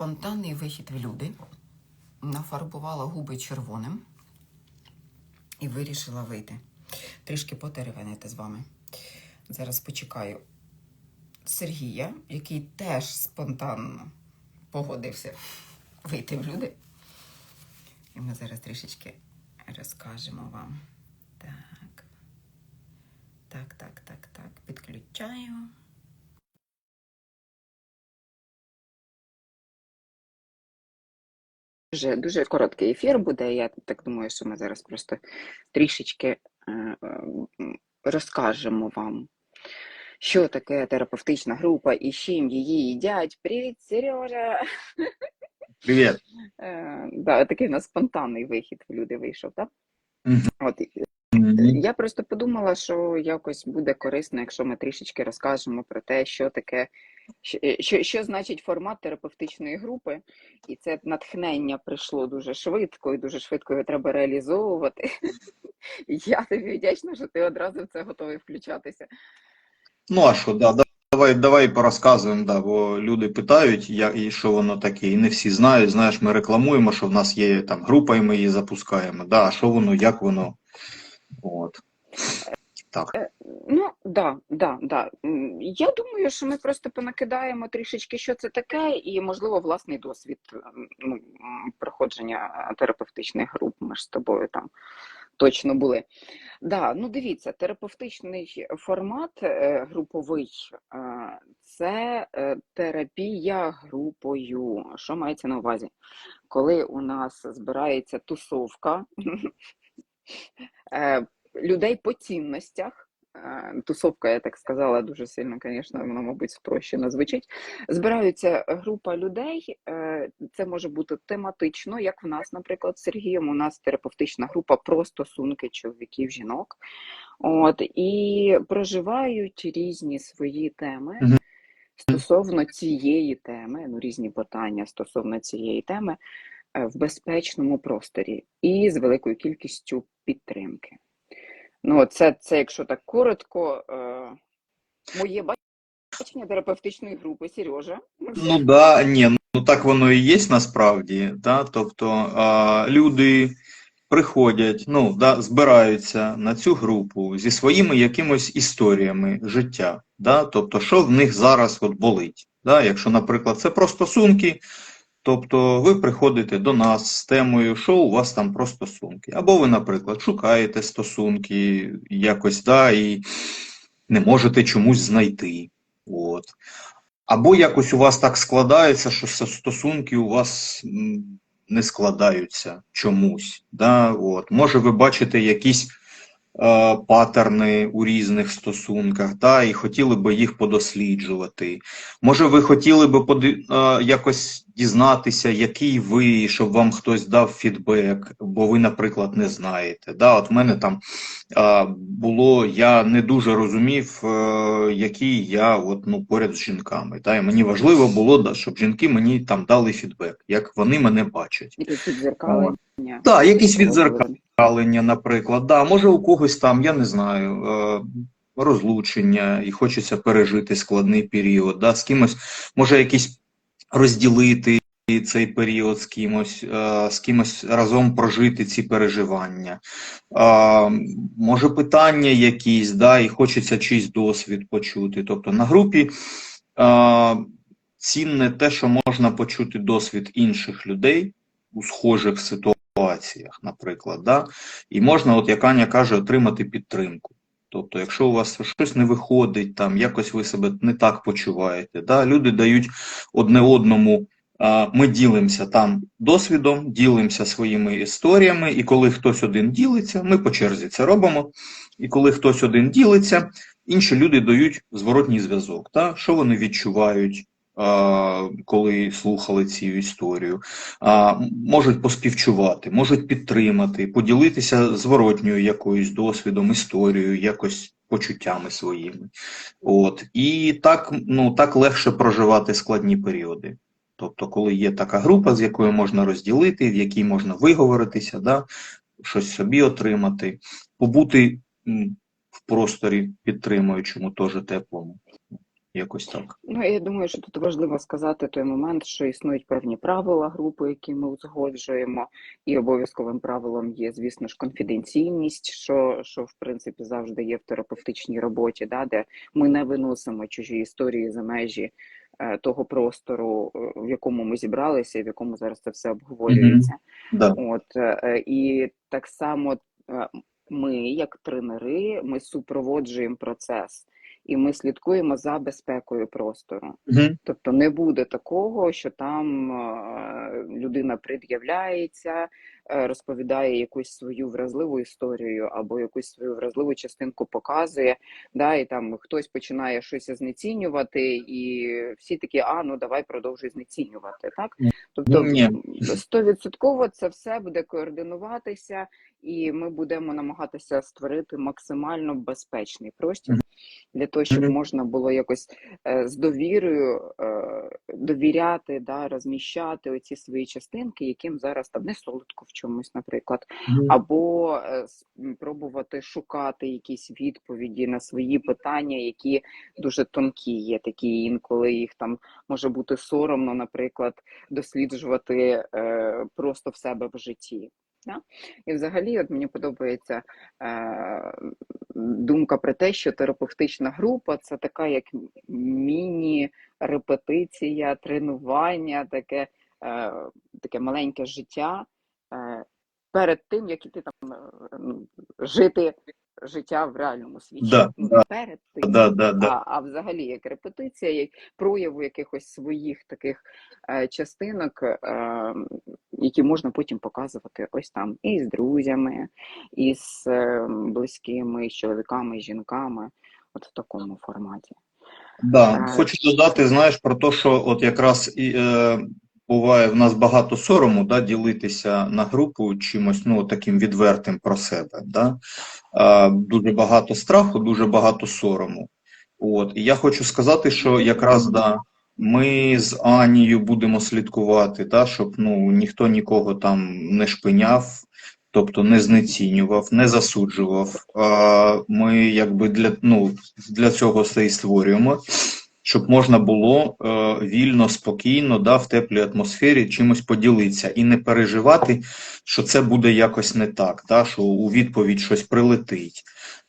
спонтанний вихід в люди, нафарбувала губи червоним і вирішила вийти. Трішки потеревенити з вами. Зараз почекаю Сергія, який теж спонтанно погодився вийти в люди. І ми зараз трішечки розкажемо вам. Так. Так, так, так, так. Підключаю. Дуже, дуже короткий ефір буде. Я так думаю, що ми зараз просто трішечки е, е, розкажемо вам, що таке терапевтична група і чим її їдять. Привіт, Сережа! Привет. Е, да, такий у нас спонтанний вихід в люди вийшов, так? Мгм. От, і- Мгм. я просто подумала, що якось буде корисно, якщо ми трішечки розкажемо про те, що таке, що, що, що значить формат терапевтичної групи, і це натхнення прийшло дуже швидко, і дуже швидко його треба реалізовувати. Я тобі вдячна, що ти одразу в це готовий включатися. Ну а що, да, давай, давай порозказуємо, да, бо люди питають, як і що воно таке, і не всі знають. Знаєш, ми рекламуємо, що в нас є там група, і ми її запускаємо. Да, а що воно, як воно? От. Так. Ну, да, да, да. Я думаю, що ми просто понакидаємо трішечки, що це таке, і, можливо, власний досвід ну, проходження е, терапевтичних груп. Ми ж з тобою там точно були. Да, ну дивіться, терапевтичний формат е, груповий е, це е, терапія групою. Що мається на увазі? Коли у нас збирається тусовка е, людей по цінностях. е, Тусовка, я так сказала, дуже сильно, звісно, воно, мабуть, спрощено звучить. Збираються група людей. е, Це може бути тематично, як в нас, наприклад, з Сергієм. У нас терапевтична група про стосунки чоловіків, жінок. От і проживають різні свої теми стосовно цієї теми, ну різні питання стосовно цієї теми е, в безпечному просторі і з великою кількістю підтримки. Ну, це, це якщо так коротко, е, моє бачення терапевтичної групи, Сережа. Ну да, ні, ну так воно і є насправді. Да? Тобто а, люди приходять, ну, да, збираються на цю групу зі своїми якимось історіями життя. Да? Тобто, що в них зараз от болить. Да? Якщо, наприклад, це про стосунки, тобто ви приходите до нас з темою, що у вас там про стосунки. Або ви, наприклад, шукаєте стосунки якось, да, і не можете чомусь знайти. От. Або якось у вас так складається, що стосунки у вас не складаються чомусь. Да? От. Може, ви бачите якісь е, патерни у різних стосунках, да? і хотіли би їх подосліджувати. Може, ви хотіли би поди- е, якось дізнатися, який ви, щоб вам хтось дав фідбек, бо ви, наприклад, не знаєте. Да? От в мене там а, було, я не дуже розумів, е, який я от, ну, поряд з жінками. Та, і мені важливо було, да, щоб жінки мені там дали фідбек, як вони мене бачать. Якесь відзеркалення. Так, якісь відзеркалення, наприклад. Да, може у когось там, я не знаю, е, розлучення і хочеться пережити складний період. Да, з кимось, може якісь розділити цей період з кимось, е, з кимось разом прожити ці переживання. Може питання якісь, да, і хочеться чийсь досвід почути. Тобто на групі цінне те, що можна почути досвід інших людей у схожих ситуаціях, наприклад, да, і можна, от як Аня каже, отримати підтримку. Тобто, якщо у вас щось не виходить, там якось ви себе не так почуваєте, да, люди дають одне одному. Ми ділимося там досвідом, ділимося своїми історіями, і коли хтось один ділиться, ми по черзі це робимо. І коли хтось один ділиться, інші люди дають зворотній зв'язок. Та? Що вони відчувають, коли слухали цю історію, можуть поспівчувати, можуть підтримати, поділитися зворотньою якоюсь досвідом, історією, якось почуттями своїми. От. І так, ну, так легше проживати складні періоди. Тобто, коли є така група, з якою можна розділити, в якій можна виговоритися, да, щось собі отримати, побути в просторі підтримуючому, теж теплому. Якось так. Ну, я думаю, що тут важливо сказати той момент, що існують певні правила групи, які ми узгоджуємо, і обов'язковим правилом є, звісно ж, конфіденційність, що, що в принципі завжди є в терапевтичній роботі, да, де ми не виносимо чужі історії за межі е, того простору, е, в якому ми зібралися, в якому зараз це все обговорюється. Да. От е, і так само е, ми, як тренери, ми супроводжуємо процес і ми слідкуємо за безпекою простору. Мгм. Тобто не буде такого, що там е, людина пред'являється, е, розповідає якусь свою вразливу історію або якусь свою вразливу частинку показує, да, і там хтось починає щось знецінювати, і всі такі, а ну давай продовжуй знецінювати. Так? Тобто стовідсотково це все буде координуватися, і ми будемо намагатися створити максимально безпечний простір для того, щоб можна було якось е, з довірою е, довіряти, да, розміщати оці свої частинки, яким зараз там не солодко в чомусь, наприклад, або е, с- м, пробувати шукати якісь відповіді на свої питання, які дуже тонкі є, такі інколи їх там може бути соромно, наприклад, досліджувати просто в себе в житті. Да? І взагалі, от мені подобається е, думка про те, що терапевтична група це така як міні-репетиція, тренування, таке, е, таке маленьке життя е, перед тим, як іти там е, ну, жити життя в реальному світі. Да, ну, да. перед тим, Да, да, да. а, а взагалі як репетиція, як прояву якихось своїх таких е, частинок, е, які можна потім показувати ось там і з друзями, і з е, близькими, і з чоловіками, і з жінками, от в такому форматі. Да, Е, хочу додати, знаєш, про те, що от якраз і, е, буває в нас багато сорому, да, ділитися на групу чимось, ну, таким відвертим про себе, да. Е, дуже багато страху, дуже багато сорому. От, і я хочу сказати, що якраз, да, ми з Анією будемо слідкувати, да, щоб, ну, ніхто нікого там не шпиняв, тобто не знецінював, не засуджував. Ми якби для, ну, для цього все і створюємо, щоб можна було е, вільно, спокійно, да, в теплій атмосфері чимось поділитися і не переживати, що це буде якось не так, да, що у відповідь щось прилетить.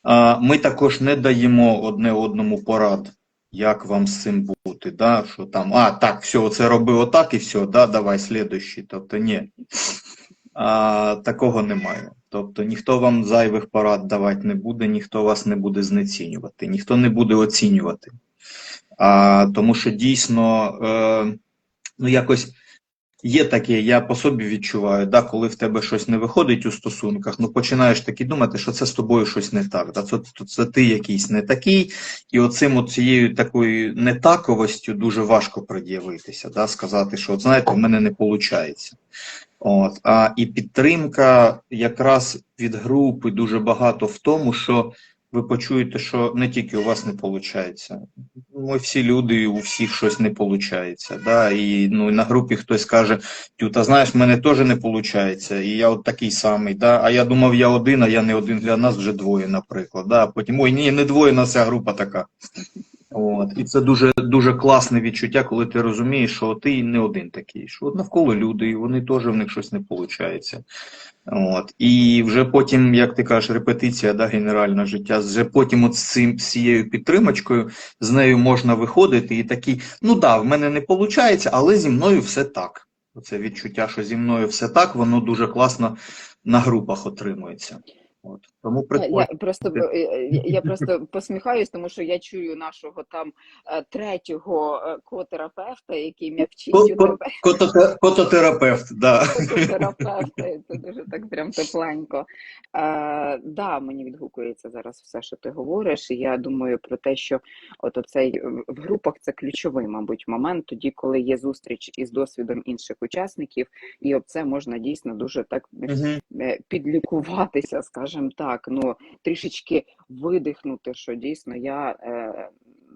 А, Ми також не даємо одне одному порад, як вам з цим бути, да, що там, а, так, все, це роби отак і все, да, давай, слідуючий. Тобто, ні. А, такого немає. Тобто ніхто вам зайвих порад давати не буде, ніхто вас не буде знецінювати, ніхто не буде оцінювати. А, тому що дійсно, е, ну якось є таке, я по собі відчуваю, да, коли в тебе щось не виходить у стосунках, ну починаєш таки думати, що це з тобою щось не так. Да, це, це, ти якийсь не такий, і оцим от цією такою нетаковостю дуже важко пред'явитися, да, сказати, що от знаєте, в мене не виходить. От, а і підтримка якраз від групи дуже багато в тому, що ви почуєте, що не тільки у вас не виходить. Ми всі люди, у всіх щось не виходить. Да? І ну, на групі хтось каже, Тюта, знаєш, в мене теж не виходить, і я от такий самий. Да? А я думав, я один, а я не один для нас вже двоє, наприклад. Да? А потім, ой, ні, не двоє, нас вся група така. От. І це дуже, дуже класне відчуття, коли ти розумієш, що ти не один такий, що от навколо люди, і вони теж в них щось не виходить. От. І вже потім, як ти кажеш, репетиція, да, генеральне життя, вже потім от з цим з цією підтримочкою, з нею можна виходити і такий, ну да, в мене не виходить, але зі мною все так. Це відчуття, що зі мною все так, воно дуже класно на групах отримується. От. Тому Я просто е, е, я просто посміхаюсь, тому що я чую нашого там е, третього котерапевта, який м'якчить Ко- у тебе. Кототерапевт, да. Кототерапевта, і це дуже так прям тепленько. Е, да, мені відгукується зараз все, що ти говориш. І я думаю про те, що от оцей в- групах це ключовий, мабуть, момент, тоді, коли є зустріч із досвідом інших учасників, і об це можна дійсно дуже так е, підлікуватися, скажімо так, ну трішечки видихнути, що дійсно я е,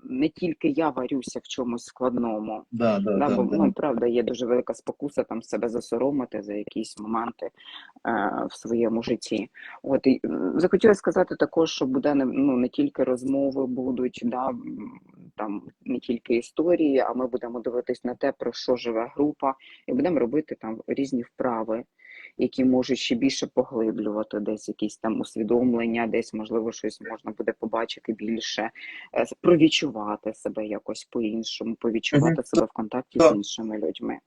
не тільки я варюся в чомусь складному. Да, да, Да, да, бо да. ну, правда є дуже велика спокуса там себе засоромити за якісь моменти е, в своєму житті. От і захотіла сказати також, що буде не ну не тільки розмови будуть, да там не тільки історії, а ми будемо дивитись на те, про що живе група, і будемо робити там різні вправи, які можуть ще більше поглиблювати десь якісь там усвідомлення, десь можливо щось можна буде побачити більше, е, провідчувати себе якось по-іншому, повідчувати себе в контакті з іншими людьми.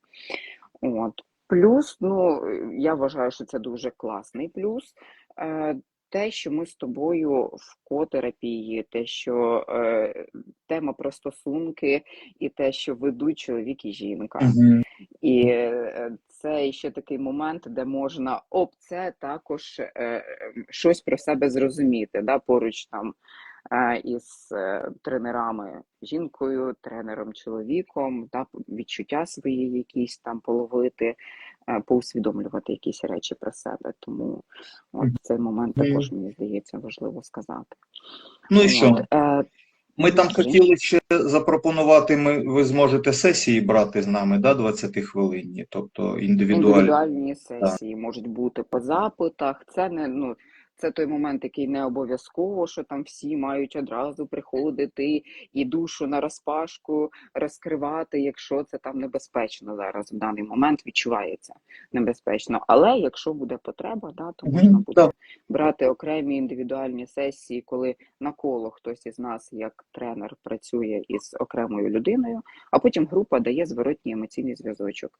От. Плюс, ну я вважаю, що це дуже класний плюс. Е, те, що ми з тобою в котерапії, те, що е, тема про стосунки, і те, що ведуть чоловік і жінка. Мгм. І е, це ще такий момент, де можна об це також е, е, щось про себе зрозуміти, да, поруч там е, із тренерами жінкою, тренером чоловіком, да, відчуття свої якісь там половити, поусвідомлювати якісь речі про себе. Тому от цей момент також мені здається важливо сказати. Ну і що? От, Ми там хотіли ще запропонувати, ми, ви зможете сесії брати з нами, да, 20 хвилинні, тобто індивідуальні. Індивідуальні сесії можуть бути по запитах. Це не ну це той момент, який не обов'язково, що там всі мають одразу приходити і душу на розпашку розкривати, якщо це там небезпечно зараз в даний момент відчувається небезпечно. Але якщо буде потреба, да, то можна буде брати окремі індивідуальні сесії, коли навколо хтось із нас, як тренер, працює із окремою людиною, а потім група дає зворотній емоційний зв'язочок.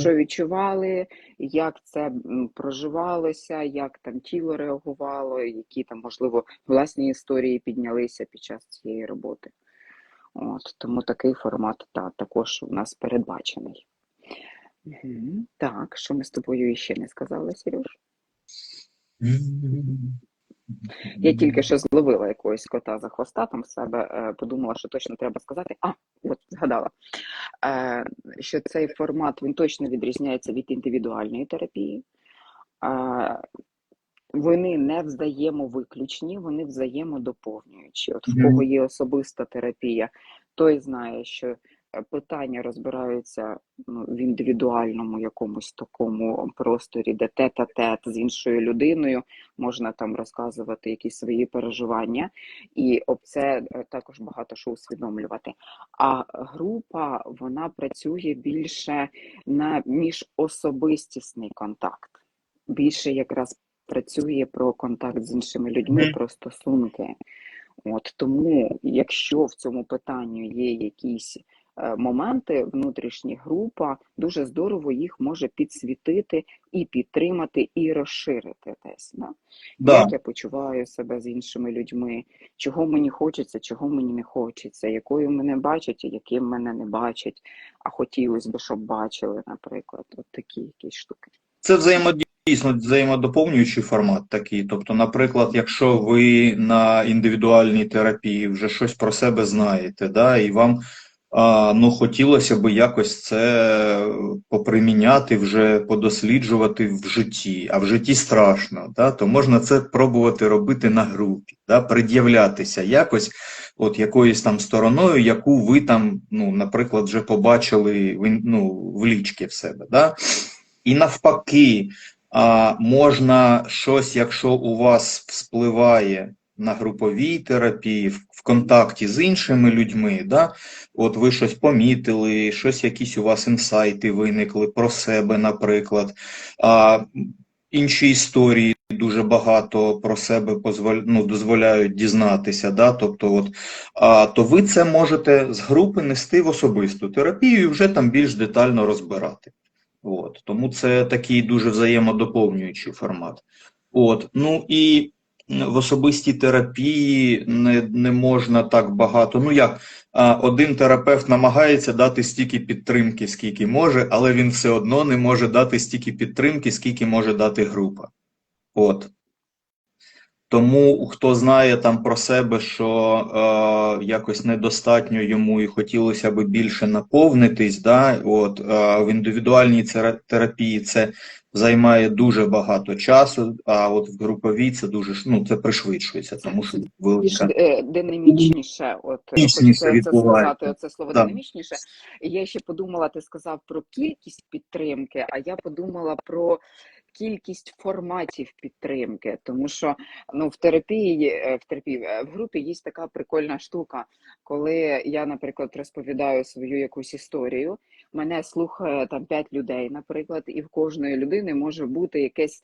Що відчували, як це проживалося, як там тіло реагувало, які там, можливо, власні історії піднялися під час цієї роботи. От, тому такий формат та, також у нас передбачений. Мгм. Так, що ми з тобою іще не сказали, Сереж? Я тільки що зловила якогось кота за хвоста там в себе, е, подумала, що точно треба сказати. А, от згадала, е, що цей формат він точно відрізняється від індивідуальної терапії. Вони не взаємовиключні, вони взаємодоповнюючі. От в кого є особиста терапія, той знає, що е, питання розбираються ну, в індивідуальному якомусь такому просторі, де тет-а-тет з іншою людиною, можна там розказувати якісь свої переживання, і об це е, також багато що усвідомлювати. А група вона працює більше на міжособистісний контакт, більше якраз працює про контакт з іншими людьми, про стосунки. От тому, якщо в цьому питанні є якісь е, моменти, внутрішні група дуже здорово їх може підсвітити і підтримати, і розширити десь. Да? Да. Як я почуваю себе з іншими людьми, чого мені хочеться, чого мені не хочеться, якою мене бачать, яким мене не бачать, а хотілося б, щоб бачили, наприклад, от такі якісь штуки. Це взаємодійсно взаємодоповнюючий формат такий. Тобто, наприклад, якщо ви на індивідуальній терапії вже щось про себе знаєте, да, і вам а, ну, хотілося б якось це поприміняти, вже подосліджувати в житті, а в житті страшно, да, то можна це пробувати робити на групі, да, пред'являтися якось, от якоюсь там стороною, яку ви там, ну, наприклад, вже побачили ну, в лічки в себе. Да? І навпаки, а, можна щось, якщо у вас вспливає на груповій терапії, в, контакті з іншими людьми, да? от ви щось помітили, щось якісь у вас інсайти виникли про себе, наприклад. А, інші історії дуже багато про себе ну, дозволяють дізнатися, да? тобто, от, а, то ви це можете з групи нести в особисту терапію і вже там більш детально розбирати. От, тому це такий дуже взаємодоповнюючий формат. От, ну і в особистій терапії не, не можна так багато. Ну як, один терапевт намагається дати стільки підтримки, скільки може, але він все одно не може дати стільки підтримки, скільки може дати група. От. Тому хто знає там про себе, що е, якось недостатньо йому і хотілося би більше наповнитись, да, от, е, в індивідуальній терапії це займає дуже багато часу, а от в груповій це дуже ну, це пришвидшується, тому що велика. е, динамічніше, от е, Динамічніше хочеться це сказати, оце слово Да. динамічніше. Я ще подумала, ти сказав про кількість підтримки, а я подумала про кількість форматів підтримки, тому що ну в терапії е, в терапії е, в групі є така прикольна штука, коли я, наприклад, розповідаю свою якусь історію. Мене слухає там п'ять людей, наприклад, і в кожної людини може бути якесь.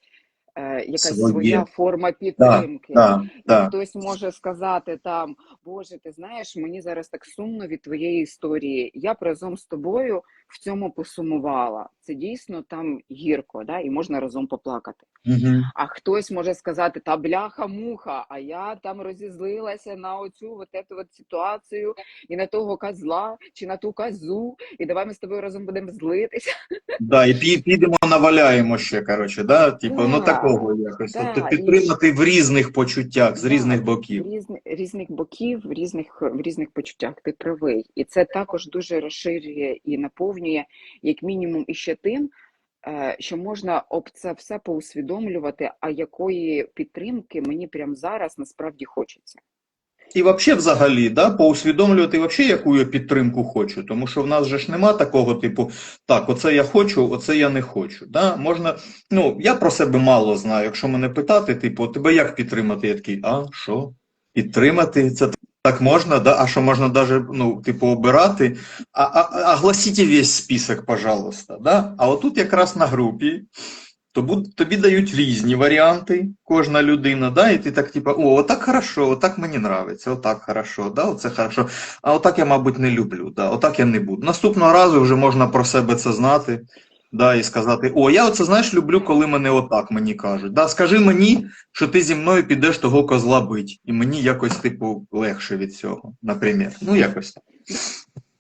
е, Якась Своє. своя форма підтримки. Да, І да. хтось може сказати там, Боже, ти знаєш, мені зараз так сумно від твоєї історії. Я б разом з тобою в цьому посумувала. Це дійсно там гірко, да? і можна разом поплакати. Угу. А хтось може сказати, та бляха-муха, а я там розізлилася на оцю от ету от ситуацію і на того козла чи на ту козу, і давай ми з тобою разом будемо злитися. Да, і пі- підемо наваляємо ще, коротше, да? Типу, ну такого якось. да, тобто і- підтримати в різних почуттях, з Да, різних боків. різних, різних боків, в різних, в різних почуттях ти правий. І це також дуже розширює і наповнює, як мінімум, іще тим, е, що можна об це все поусвідомлювати, а якої підтримки мені прямо зараз насправді хочеться. І взагалі, взагалі, да, поусвідомлювати, вообще, яку я підтримку хочу. Тому що в нас же ж нема такого, типу, так, оце я хочу, оце я не хочу. Да? Можна, ну, я про себе мало знаю. Якщо мене питати, типу, тебе як підтримати? Я такий, а що? Підтримати? Це так можна, да? А що можна даже, ну, типу, обирати? А, а, огласіть весь список, пожалуйста. Да? А отут якраз на групі. Тобі, тобі дають різні варіанти, кожна людина, да, і ти так, типу, о, отак хорошо, отак мені нравиться, отак хорошо, да, оце хорошо. А отак я, мабуть, не люблю, да, отак я не буду. Наступного разу вже можна про себе це знати, да, і сказати, о, я оце, знаєш, люблю, коли мене отак мені кажуть. Да, скажи мені, що ти зі мною підеш того козла бить, і мені якось, типу, легше від цього, наприклад. Ну, якось так.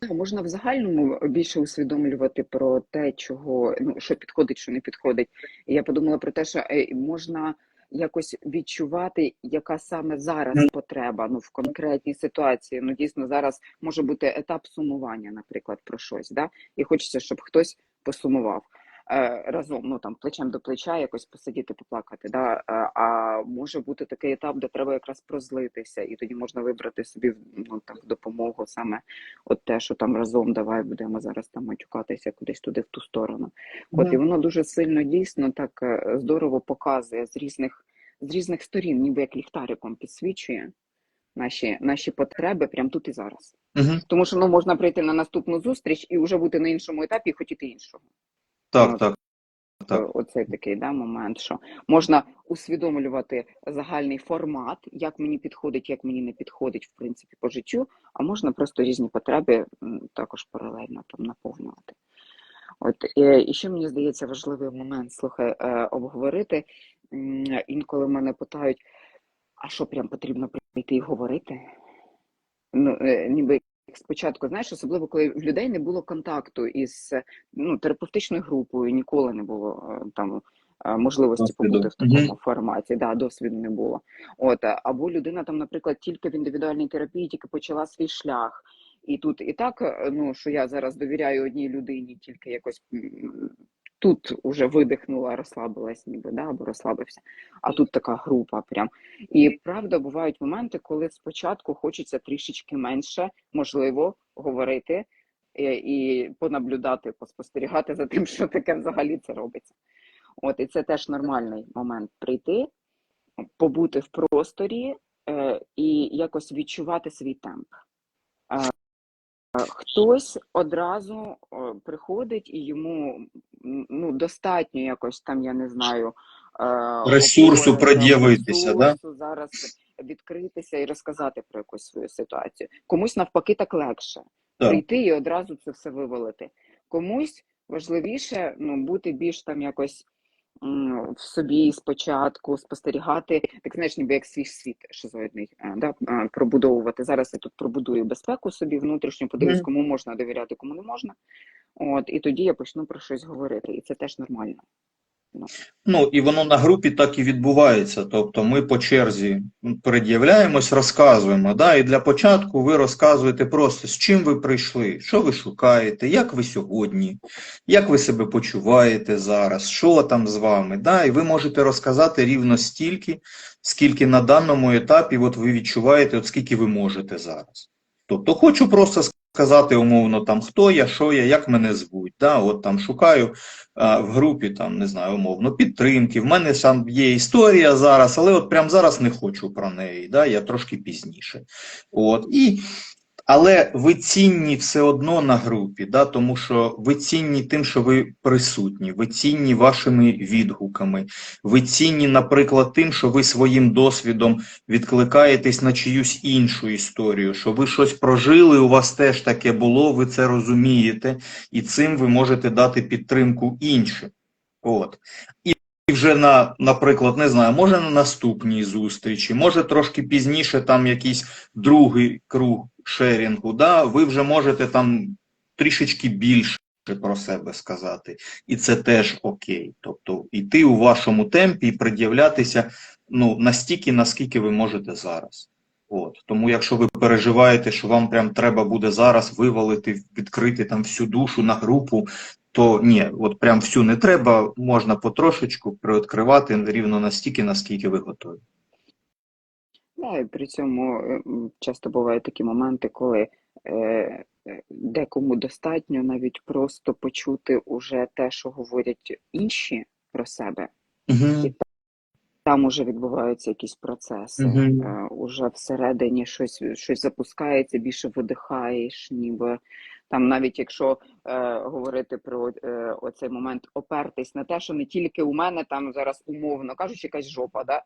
Ну, Можна в загальному більше усвідомлювати про те, чого ну що підходить, що не підходить. Я подумала про те, що е, можна якось відчувати, яка саме зараз потреба ну в конкретній ситуації. Ну дійсно зараз може бути етап сумування, наприклад, про щось, да, і хочеться, щоб хтось посумував. е, Разом, ну там плечем до плеча, якось посидіти, поплакати. Да? Е, А може бути такий етап, де треба якраз прозлитися, і тоді можна вибрати собі ну, там, допомогу саме от те, що там разом давай будемо зараз там матюкатися кудись туди в ту сторону. От і воно дуже сильно дійсно так е, здорово показує з різних з різних сторін, ніби як ліхтариком підсвічує наші, наші потреби прямо тут і зараз. Угу. Тому що ну можна прийти на наступну зустріч і вже бути на іншому етапі і хотіти іншого. Так, Ну, так. Так. Е, Оцей такий да, момент, що можна усвідомлювати загальний формат, як мені підходить, як мені не підходить, в принципі, по життю, а можна просто різні потреби також паралельно там наповнювати. От і ще мені здається важливий момент, слухай, е, обговорити. Інколи мене питають, а що прям потрібно прийти і говорити? Ну, е, ніби спочатку, знаєш, особливо коли в людей не було контакту із ну, терапевтичною групою, ніколи не було е, там е, можливості Досвіду. побути в такому форматі, да, досвіду не було. От, або людина там, наприклад, тільки в індивідуальній терапії, тільки почала свій шлях. І тут і так, ну що я зараз довіряю одній людині, тільки якось тут уже видихнула, розслабилась, ніби да, або розслабився. А тут така група прям. І правда, бувають моменти, коли спочатку хочеться трішечки менше, можливо, говорити і, і понаблюдати, поспостерігати за тим, що таке взагалі це робиться. От і це теж нормальний момент прийти, побути в просторі е, і якось відчувати свій темп. Е, Хтось одразу приходить і йому ну, достатньо якось там, я не знаю, е, Ресурсу пред'явитися, да? зараз відкритися і розказати про якусь свою ситуацію. Комусь навпаки так легше Так. прийти і одразу це все вивалити. Комусь важливіше ну, бути більш там якось в собі спочатку, спостерігати, так знаєш, ніби як свій світ шизоїдний, е, да, пробудовувати. Зараз я тут пробудую безпеку собі внутрішню, подивлюсь, кому можна довіряти, кому не можна. От, і тоді я почну про щось говорити, і це теж нормально. Ну, і воно на групі так і відбувається. Тобто ми по черзі пред'являємось, розказуємо. Да? І для початку ви розказуєте просто, з чим ви прийшли, що ви шукаєте, як ви сьогодні, як ви себе почуваєте зараз, що там з вами. Да? І ви можете розказати рівно стільки, скільки на даному етапі от ви відчуваєте, от скільки ви можете зараз. Тобто хочу просто сказати умовно там хто я, що я, як мене звуть. Да? От там шукаю а, в групі, там, не знаю, умовно, підтримки. В мене сам є історія зараз, але от прямо зараз не хочу про неї. Да? Я трошки пізніше. От. І але ви цінні все одно на групі, да, тому що ви цінні тим, що ви присутні, ви цінні вашими відгуками, ви цінні, наприклад, тим, що ви своїм досвідом відкликаєтесь на чиюсь іншу історію, що ви щось прожили, у вас теж таке було, ви це розумієте, і цим ви можете дати підтримку іншим. От. І і вже на, наприклад, не знаю, може на наступній зустрічі, може трошки пізніше там якийсь другий круг шерінгу, да, ви вже можете там трішечки більше про себе сказати. І це теж окей. Тобто йти у вашому темпі і пред'являтися ну, настільки, наскільки ви можете зараз. От. Тому якщо ви переживаєте, що вам прям треба буде зараз вивалити, відкрити там всю душу на групу, то ні, от прям всю не треба, можна потрошечку приоткривати рівно настільки, наскільки ви готові. Да, і при цьому е, часто бувають такі моменти, коли е, е, декому достатньо навіть просто почути уже те, що говорять інші про себе. Угу. Там уже відбуваються якісь процеси, Мгм. е, уже всередині щось, щось запускається, більше видихаєш, ніби там, навіть якщо е, говорити про е, оцей момент, опертись на те, що не тільки у мене там зараз умовно кажучи, якась жопа, да?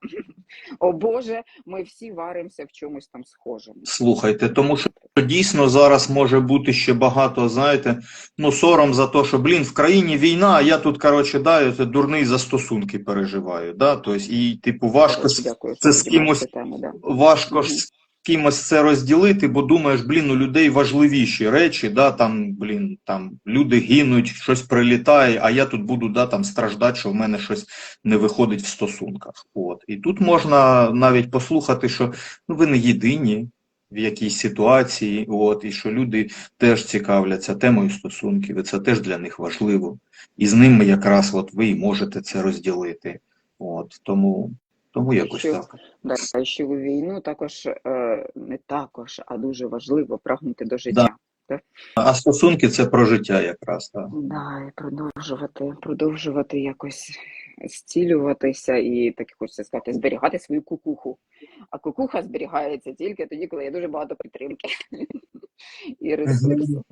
О Боже, ми всі варимося в чомусь там схожому. Слухайте, тому що дійсно зараз може бути ще багато, знаєте, ну сором за те, що, блін, в країні війна, а я тут, коротше, да, я це дурний за стосунки переживаю, да, тобто, і, типу, важко, Дякую, це з кимось- тему, да. важко ж з кимось це розділити, бо думаєш, блін, у людей важливіші речі, да, там, блін, там люди гинуть, щось прилітає, а я тут буду, да, там страждати, що в мене щось не виходить в стосунках. От. І тут можна навіть послухати, що ну, ви не єдині в якійсь ситуації, от, і що люди теж цікавляться темою стосунків, і це теж для них важливо. І з ними якраз от ви і можете це розділити. От, тому, тому якось Що? так. Да, ще у війну також е, не також, а дуже важливо прагнути до життя. А стосунки це про життя якраз. Так. Да, і продовжувати, продовжувати якось зцілюватися і так хочеться сказати, зберігати свою кукуху. А кукуха зберігається тільки тоді, коли є дуже багато підтримки і ресурсу.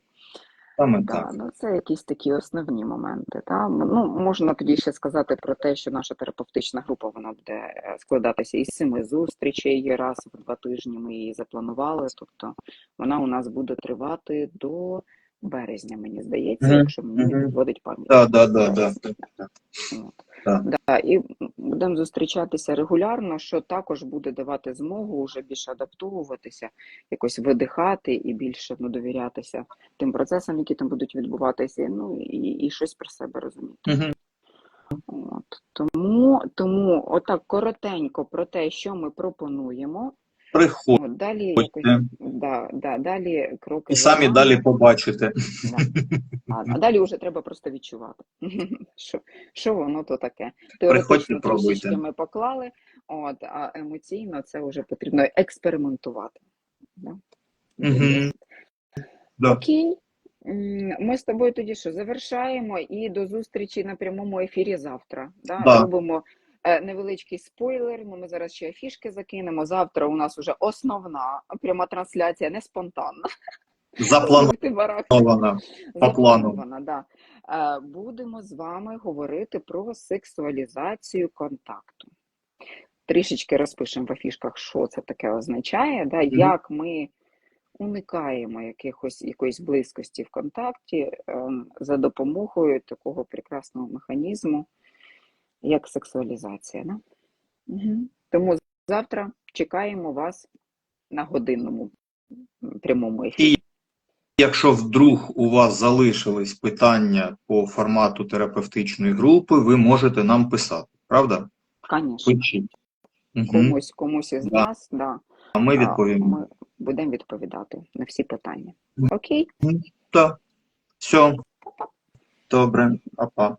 Саме Да, так. ну це якісь такі основні моменти. Та? Ну, можна тоді ще сказати про те, що наша терапевтична група вона буде е, складатися із семи зустрічей раз в два тижні. Ми її запланували. Тобто вона у нас буде тривати до березня, мені здається, Мгм, якщо мені підводить пам'ять. Да, да, да, да. Березня. Так. Да, і будемо зустрічатися регулярно, що також буде давати змогу вже більше адаптовуватися, якось видихати і більше ну, довірятися тим процесам, які там будуть відбуватися, ну і, і щось про себе розуміти. Мгм. От. Тому, тому отак коротенько про те, що ми пропонуємо. Приходьте далі якось, да, да, далі кроки і самі за далі побачите. Да. А, а далі вже треба просто відчувати, що, що воно то таке. Теоретично пробуйте. ми поклали, от, а емоційно це вже потрібно експериментувати. Да? Да. Окей. Ми з тобою тоді що завершаємо і до зустрічі на прямому ефірі завтра. Да? Да. Робимо невеличкий спойлер. ну, Ми зараз ще фішки закинемо. Завтра у нас вже основна пряма трансляція, не спонтанна. Заплановано. По плану. Запланована, да. Е, Будемо з вами говорити про сексуалізацію контакту. Трішечки розпишемо в афішках, що це таке означає, да, як ми уникаємо якихось, якоїсь близькості в контакті ем, за допомогою такого прекрасного механізму, як сексуалізація. Да? Угу. Тому завтра чекаємо вас на годинному прямому ефірі. І якщо вдруг у вас залишились питання по формату терапевтичної групи, ви можете нам писати, правда? Звісно. Пишіть. Угу. комусь, комусь із Да. нас, да, А ми відповімо. ми будемо відповідати на всі питання. Окей? Так. Все. Добре, Па-па.